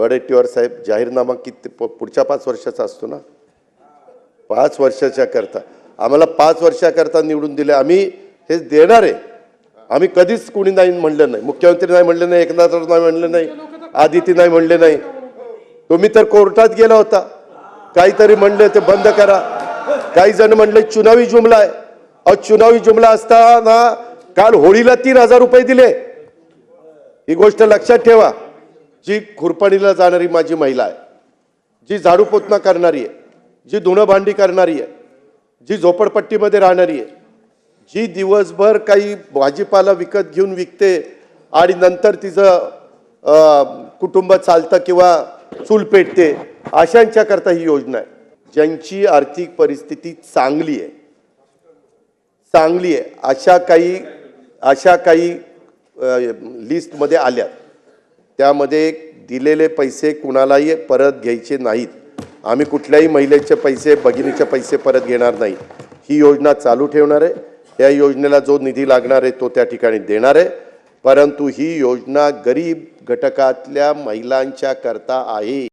वडेट्टीवार साहेब जाहीरनामा किती प- पुढच्या पाच वर्षाचा असतो ना? पाच वर्षाच्या करता. आम्हाला पाच वर्षाकरता निवडून दिले. आम्ही हे देणार आहे. आम्ही कधीच कुणी नाही म्हणलं नाही. मुख्यमंत्री नाही म्हणले नाही एकनाथराव नाही म्हणले नाही आदिती नाही म्हणले नाही. तुम्ही तर कोर्टात गेला होता. काहीतरी म्हणले ते बंद करा. काही जण म्हणले चुनावी जुमला आहे. अहो चुनावी जुमला असताना काल होळीला तीन हजार रुपये दिले. ही गोष्ट लक्षात ठेवा. जी खुरपणीला जाणारी माझी महिला आहे जी झाडू पोतना करणारी आहे जी धुणं भांडी करणारी आहे जी झोपडपट्टीमध्ये राहणारी आहे जी दिवसभर काही भाजीपाला विकत घेऊन विकते आणि नंतर तिचं कुटुंब चालतं किंवा चूल पेटते अशांच्या करता ही योजना आहे. ज्यांची आर्थिक परिस्थिती चांगली आहे चांगली आहे अशा काही अशा काही लिस्टमध्ये आल्या त्यामध्ये दिलेले पैसे कुणालाही परत घ्यायचे नाहीत. आम्ही कुठल्याही महिलेचे पैसे भगिनीचे पैसे परत घेणार नाही. ही योजना चालू ठेवणार आहे. या योजनेला जो निधी लागणार आहे तो त्या ठिकाणी देणार आहे. परंतु ही योजना गरीब घटकातल्या महिलांच्या करता आहे.